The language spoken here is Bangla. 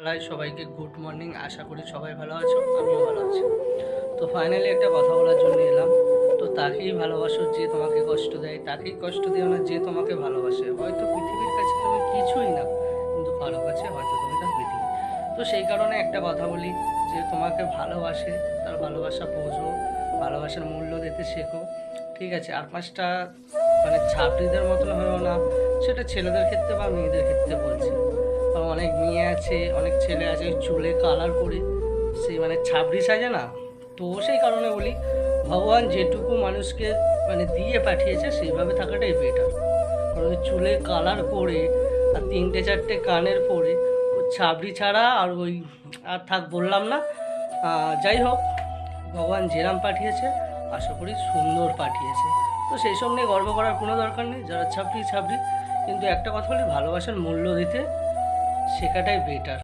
সকালবেলায় সবাইকে গুড মর্নিং আশা করি সবাই ভালো আছো, আমিও ভালো আছি। তো ফাইনালি একটা কথা বলার জন্য এলাম। তো তাকেই ভালোবাসো যে তোমাকে কষ্ট দেয়, তাকেই কষ্ট দিও না যে তোমাকে ভালোবাসে। হয়তো পৃথিবীর কাছে তুমি কিছুই না, কিন্তু কারও কাছে হয়তো তুমি তার পৃথিবী তো সেই কারণে একটা কথা বলি, যে তোমাকে ভালোবাসে, তার ভালোবাসা বোঝো, ভালোবাসার মূল্য দিতে শেখো। ঠিক আছে, আর পাঁচটা মানে ছাত্রীদের মতন হয়েও না, সেটা ছেলেদের ক্ষেত্রে বা মেয়েদের ক্ষেত্রে বলছি। অনেক মেয়ে আছে, অনেক ছেলে আছে, চুলে কালার করে সেই মানে ছাবড়ি সাজে না। তো সেই কারণে বলি, ভগবান যেটুকু মানুষকে মানে দিয়ে পাঠিয়েছে, সেইভাবে থাকাটাই বেটার কারণ চুলে কালার করে আর তিনটে চারটে কানের পরে ছাবড়ি ছাড়া আর ওই, আর থাক বললাম না। যাই হোক, ভগবান যেরাম পাঠিয়েছে, আশা করি সুন্দর পাঠিয়েছে। তো সেই সব নিয়ে গর্ব করার কোনো দরকার নেই, যারা ছাবড়ি ছাবড়ি, কিন্তু একটা কথা বলি, ভালোবাসার মূল্য দিতে শেখাটাই বেটার